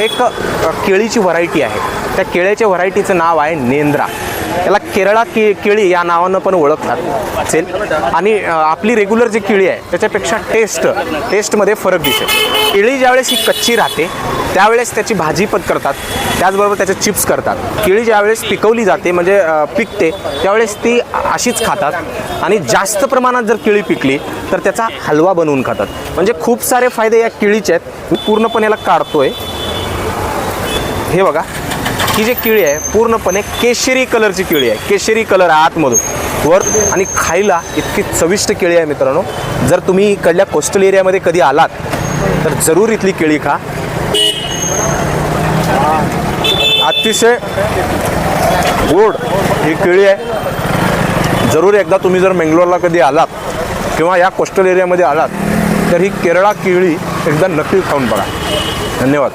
एक केळीची व्हरायटी आहे. त्या केळ्याच्या व्हरायटीचं नाव आहे नेंद्रा. याला केरळा के केळी या नावानं पण ओळखतात. असेल. आणि आपली रेग्युलर जी केळी आहे त्याच्यापेक्षा टेस्ट टेस्टमध्ये फरक दिसेल. केळी ज्यावेळेस ही कच्ची राहते त्यावेळेस त्याची भाजी पण करतात. त्याचबरोबर त्याचे चिप्स करतात. केळी ज्यावेळेस पिकवली जाते म्हणजे पिकते त्यावेळेस ती अशीच खातात. आणि जास्त प्रमाणात जर केळी पिकली तर त्याचा हलवा बनवून खातात. म्हणजे खूप सारे फायदे या केळीचे आहेत. मी पूर्णपणे याला काढतोय. हे बघा ही जी केळी आहे पूर्णपणे केशरी कलरची केळी आहे. केशरी कलर आहे आतमधून वर आणि खायला इतकी चविष्ट केळी आहे मित्रांनो. जर तुम्ही इकडल्या कोस्टल एरियामध्ये कधी आलात तर जरूर इथली केळी खा. अतिशय गोड ही केळी आहे. जरूर एकदा तुम्ही जर मेंगलोरला कधी आलात किंवा या कोस्टल एरियामध्ये आलात तर ही केरळा केळी एकदा नक्की खाऊन बघा. धन्यवाद.